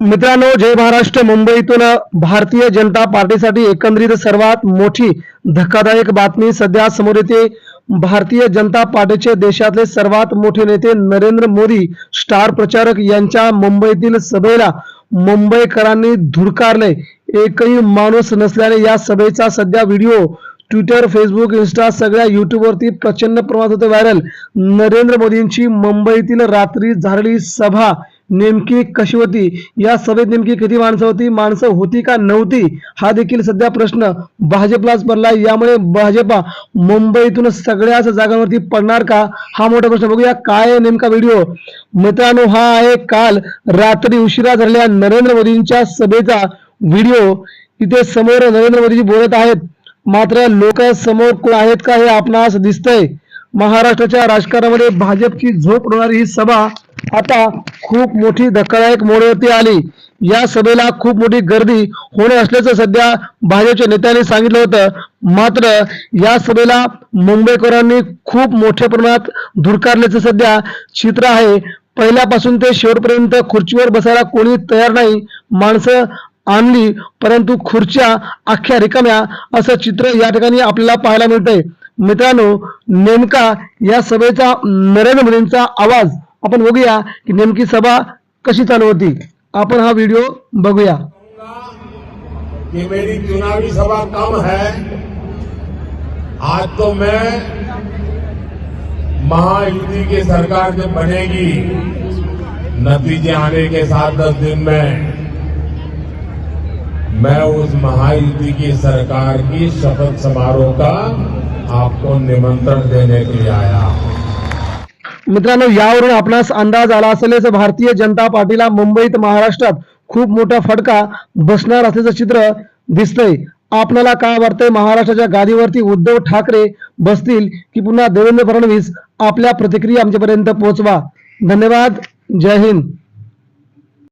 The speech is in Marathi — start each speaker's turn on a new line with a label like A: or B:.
A: मित्रांनो जय महाराष्ट्र. मुंबईतून भारतीय जनता पार्टीसाठी एकंदरीत सर्वात मोठी धक्कादायक बातमी सध्या समोर येते. भारतीय जनता पार्टीचे देशातले सर्वात मोठे नेते नरेंद्र मोदी स्टार प्रचारक यांच्या मुंबईतील सभेला मुंबईकरांनी धुडकारले. एकही माणूस नसल्याने या सभेचा सध्या व्हिडिओ ट्विटर फेसबुक इन्स्टा सगळ्या युट्यूबवरती प्रचंड प्रमाणात होते व्हायरल नरेंद्र मोदींची मुंबईतील रात्री झालेली सभा नेमकी कशी होती? या सभेत नेमकी किती माणसं होती? माणसं होती का नव्हती? हा देखील सध्या प्रश्न भाजपलाच पडला. यामुळे भाजपा मुंबईतून सगळ्याच जागांवरती पडणार का? हा मोठा प्रश्न बघूया. काय आहे नेमका व्हिडिओ मित्रांनो हा आहे काल रात्री उशिरा झालेल्या नरेंद्र मोदींच्या सभेचा व्हिडिओ इथे समोर नरेंद्र मोदीजी बोलत आहेत. मात्र लोक समोर कोण आहेत का हे आपणास दिसतंय. महाराष्ट्राच्या राजकारणामध्ये भाजपची झोप होणारी ही सभा आता खूप मोठी धक्कादायक मोडवरती आली. या सभेला खूप मोठी गर्दी होणार असल्याचं सध्या भाजपच्या नेत्यांनी सांगितलं होतं. मात्र या सभेला मुंबईकरांनी खूप मोठ्या प्रमाणात धुडकारल्याचं सध्या चित्र आहे. पहिल्यापासून ते शेवटपर्यंत खुर्चीवर बसायला कोणी तयार नाही. माणसं आणली, परंतु खुर्च्या अख्ख्या रिकाम्या असं चित्र या ठिकाणी आपल्याला पाहायला मिळतंय. मित्रांनो, नेमका या सभेचा नरेंद्र मोदींचा आवाज़, आपण बघूया की नेमकी सभा कशी चालू होती. आपण हा व्हिडिओ बघूया.
B: मेरी चुनावी सभा कम है? आज तो मैं महायुति की सरकार जब बनेगी, नतीजे आने के साथ दस दिन में। मैं उस महायुति की सरकार की शपथ समारोह का आपको निमंत्रण देने के लिए आया हूं।
A: मित्रांनो यावरून आपणास अंदाज आला असेलच भारतीय जनता पार्टीला मुंबईत महाराष्ट्रात खूप मोठा फटका बसणार असल्याचं चित्र दिसतंय. आपल्याला काय वाटतंय? महाराष्ट्राच्या गादीवरती उद्धव ठाकरे बसतील की पुन्हा देवेंद्र फडणवीस आपल्या प्रतिक्रिया आमच्यापर्यंत पोहोचवा. धन्यवाद. जय हिंद.